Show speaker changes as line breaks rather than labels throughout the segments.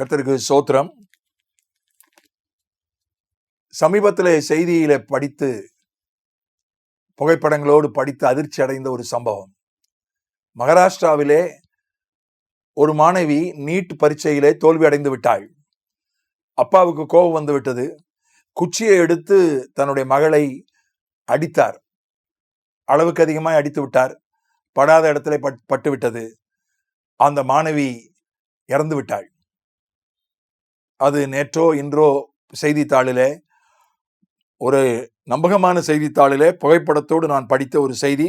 கர்த்தருக்கு சோத்திரம் சமீபத்திலே செய்தியில படித்து புகைப்படங்களோடு படித்து அதிர்ச்சி அடைந்த ஒரு சம்பவம். மகாராஷ்டிராவிலே ஒரு மாணவி நீட் பரீட்சையிலே தோல்வி அடைந்து விட்டாள். அப்பாவுக்கு கோபம் வந்து விட்டது. குச்சியை எடுத்து தன்னுடைய மகளை அடித்தார். அளவுக்கு அதிகமாய் அடித்து விட்டார். படாத இடத்துல பட் பட்டு விட்டது. அந்த மாணவி இறந்து விட்டாள். அது நேற்றோ இன்றோ செய்தித்தாளிலே ஒரு நம்பகமான செய்தித்தாளிலே புகைப்படத்தோடு நான் படித்த ஒரு செய்தி.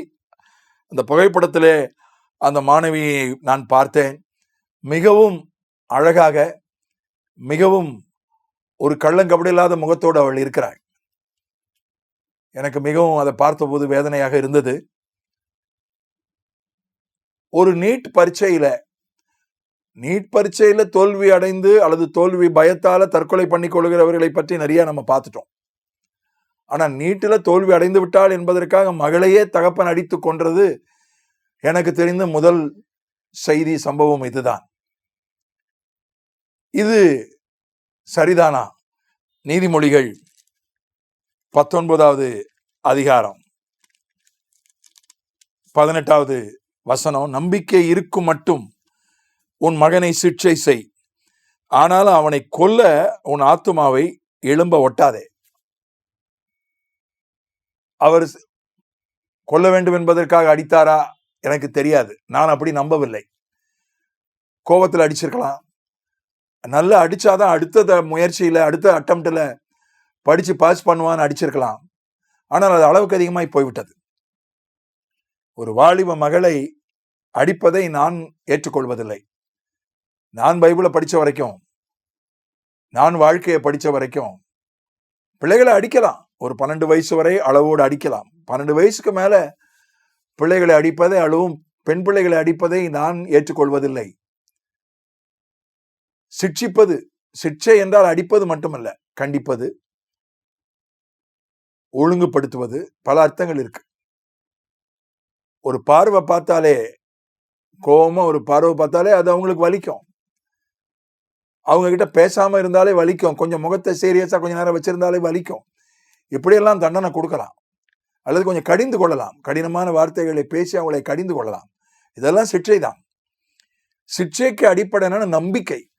அந்த புகைப்படத்திலே அந்த மாணவியை நான் பார்த்தேன். மிகவும் அழகாக மிகவும் ஒரு கள்ளங்கபடி இல்லாத முகத்தோடு அவள் இருக்கிறாள். எனக்கு மிகவும் அதை பார்த்தபோது வேதனையாக இருந்தது. ஒரு நீட் பரீட்சையில் நீட் பரீட்சையில் தோல்வி அடைந்து அல்லது தோல்வி பயத்தால் தற்கொலை பண்ணி கொள்கிறவர்களை பற்றி நிறைய நம்ம பார்த்துட்டோம். ஆனால் நீட்டில் தோல்வி அடைந்து விட்டால் என்பதற்காக மகளையே தகப்பன் அடித்து கொன்றது எனக்கு தெரிந்த முதல் செய்தி சம்பவம் இதுதான். இது சரிதானா? நீதிமொழிகள் பத்தொன்பதாவது அதிகாரம். பதினெட்டாவது வசனம் நம்பிக்கை இருக்கும் மட்டும் உன் மகனை சிக்ஷை செய். ஆனாலும் அவனை கொல்ல உன் ஆத்துமாவை எழும்ப ஒட்டாதே. அவர் கொல்ல வேண்டும் என்பதற்காக அடித்தாரா? எனக்கு தெரியாது. நான் அப்படி நம்பவில்லை. கோபத்தில் அடிச்சிருக்கலாம். நல்லா அடிச்சாதான் அடுத்த முயற்சியில் அடுத்த அட்டம்ப்ட்ல படிச்சு பாஸ் பண்ணுவான்னு அடிச்சிருக்கலாம். ஆனால் அது அளவுக்கு அதிகமாய் போய்விட்டது. ஒரு வாலிப மகளை அடிப்பதை நான் ஏற்றுக்கொள்வதில்லை. நான் பைபிளை படிச்ச வரைக்கும் நான் வாழ்க்கையை படிச்ச வரைக்கும் பிள்ளைகளை அடிக்கலாம். ஒரு பன்னெண்டு வயசு வரை அளவோடு அடிக்கலாம். பன்னெண்டு வயசுக்கு மேல பிள்ளைகளை அடிப்பதை அளவும் பெண் பிள்ளைகளை அடிப்பதை நான் ஏற்றுக்கொள்வதில்லை. சிக்ஷிப்பது சிக்ஷை என்றால் அடிப்பது மட்டுமல்ல கண்டிப்பது ஒழுங்குபடுத்துவது பல அர்த்தங்கள் இருக்கு. ஒரு பார்வை பார்த்தாலே கோவமா ஒரு பார்வை பார்த்தாலே அது அவங்களுக்கு வலிக்கும். அவங்க கிட்ட இருந்தாலே வலிக்கும். கொஞ்சம் முகத்தை சீரியஸாக கொஞ்சம் நேரம் வச்சுருந்தாலே வலிக்கும். இப்படியெல்லாம் தண்டனை கொடுக்கலாம். அல்லது கொஞ்சம் கடிந்து கொள்ளலாம். கடினமான வார்த்தைகளை பேசி அவங்களை கடிந்து கொள்ளலாம். இதெல்லாம் சிற்றை தான். சிற்றைக்கு அடிப்படையான நம்பிக்கை.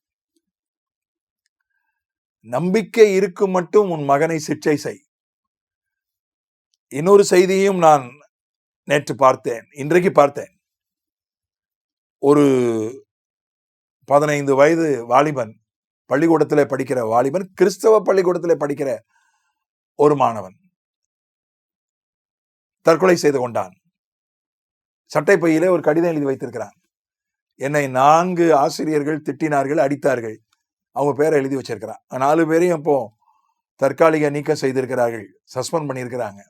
நம்பிக்கை இருக்கும் மட்டும் உன் மகனை சிற்றை செய். இன்னொரு செய்தியையும் நான் நேற்று பார்த்தேன். இன்றைக்கு பார்த்தேன். ஒரு பதினைந்து வயது வாலிபன் பள்ளிக்கூடத்தில் படிக்கிற வாலிபன் கிறிஸ்தவ பள்ளிக்கூடத்தில் படிக்கிற ஒரு மாணவன். தற்கொலை செய்து கொண்டான். சட்டை பையிலே ஒரு கடிதம் எழுதி வைத்திருக்கிறான். என்னை நான்கு ஆசிரியர்கள் திட்டினார்கள் அடித்தார்கள். அவங்க பேரை எழுதி வச்சிருக்கிறான். நாலு பேரையும் இப்போ தற்காலிக நீக்கம் செய்திருக்கிறார்கள். சஸ்பெண்ட் பண்ணியிருக்கிறாங்க.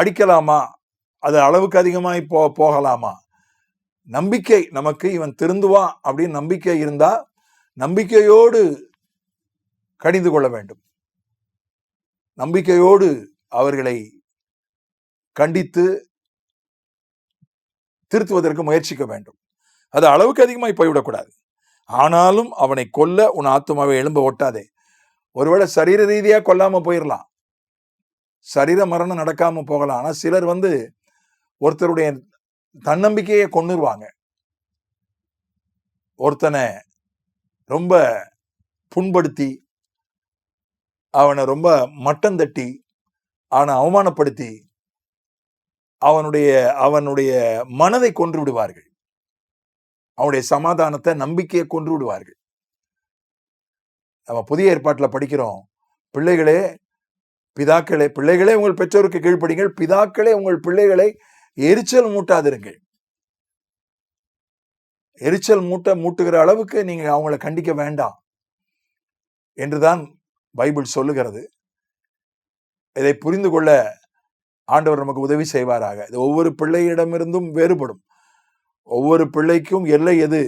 அடிக்கலாமா? அது அளவுக்கு அதிகமாக இப்போ போகலாமா? நம்பிக்கை நமக்கு இவன் திருந்துவான் அப்படின்னு நம்பிக்கை இருந்தா நம்பிக்கையோடு கடிந்து கொள்ள வேண்டும். நம்பிக்கையோடு அவர்களை கண்டித்து திருத்துவதற்கு முயற்சிக்க வேண்டும். அது அளவுக்கு அதிகமாய் போய்விடக்கூடாது. ஆனாலும் அவனை கொல்ல உன் ஆத்மாவை எழும்ப ஒட்டாதே. ஒருவேளை சரீர ரீதியா கொல்லாம போயிடலாம் சரீர மரணம் நடக்காம போகலாம். ஆனா சிலர் வந்து ஒருத்தருடைய தன்னம்பிக்கையை கொண்டுருவாங்க ஒருத்தனை ரொம்ப புண்படுத்தி அவனை ரொம்ப மட்டம் தட்டி அவனை அவமானப்படுத்தி அவனுடைய அவனுடைய மனதை கொன்று விடுவார்கள். அவனுடைய சமாதானத்தை நம்பிக்கையை கொன்று விடுவார்கள். நம்ம புதிய ஏற்பாட்டில் படிக்கிறோம். பிள்ளைகளே பிதாக்களே பிள்ளைகளே உங்கள் பெற்றோருக்கு கீழ்ப்படிங்கள். பிதாக்களே உங்கள் பிள்ளைகளை எரிச்சல் மூட்டாதிருங்கள். எரிச்சல் மூட்ட மூட்டுகிற அளவுக்கு நீங்க அவங்கள கண்டிக்க வேண்டாம் என்றுதான் பைபிள் சொல்லுகிறது. இதை புரிந்து கொள்ள ஆண்டவர் நமக்கு உதவி செய்வாராக. இது ஒவ்வொரு பிள்ளையிடமிருந்தும் வேறுபடும். ஒவ்வொரு பிள்ளைக்கும் எல்லை எது?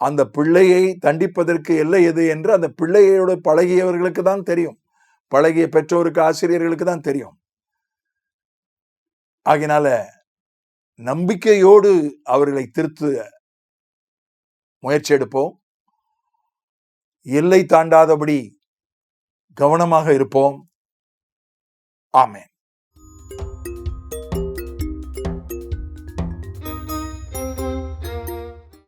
அந்த பிள்ளையை தண்டிப்பதற்கு எல்லை எது என்று அந்த பிள்ளையோடு பழகியவர்களுக்கு தான் தெரியும். பழகிய பெற்றோருக்கு ஆசிரியர்களுக்கு தான் தெரியும். ஆகினால நம்பிக்கையோடு அவர்களை திருத்த முயற்சி எடுப்போம். எல்லை தாண்டாதபடி கவனமாக இருப்போம். ஆமேன்.